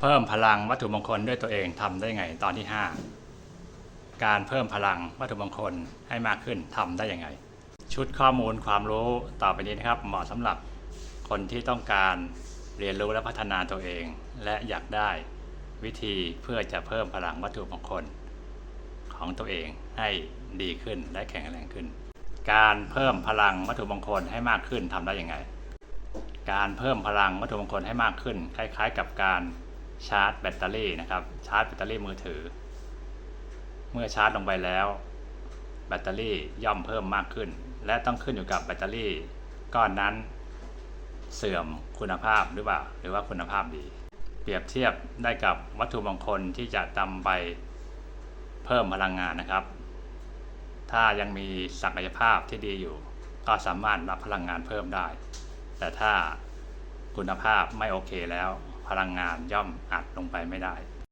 เพิ่มพลังวัตถุมงคลด้วยตัวเองทำได้ไงตอนที่ 5 การเพิ่มพลังวัตถุมงคลให้มากขึ้นทำได้ยังไง ชุดข้อมูลความรู้ต่อไปนี้นะครับ เหมาะสำหรับคนที่ต้องการเรียนรู้และพัฒนาตัวเอง และอยากได้วิธีเพื่อจะเพิ่มพลังวัตถุมงคล ของตัวเองให้ดีขึ้นและแข็งแรงขึ้น การเพิ่มพลังวัตถุมงคลให้มากขึ้นทำได้ยังไง การเพิ่มพลังวัตถุมงคลให้มากขึ้น คล้าย ๆ กับการ ชาร์จแบตเตอรี่นะครับ ชาร์จแบตเตอรี่มือถือ เมื่อชาร์จลงไปแล้ว แบตเตอรี่ย่อมเพิ่มมากขึ้น และต้องขึ้นอยู่กับแบตเตอรี่ก้อนนั้น เสื่อมคุณภาพหรือเปล่า หรือว่าคุณภาพดี เปรียบเทียบได้กับวัตถุมงคลที่จะนำไปเพิ่มพลังงานนะครับ ถ้ายังมีศักยภาพที่ดีอยู่ ก็สามารถรับพลังงานเพิ่มได้ แต่ถ้าคุณภาพไม่โอเคแล้ว พลังงานย่อมอัดลงไปไม่ได้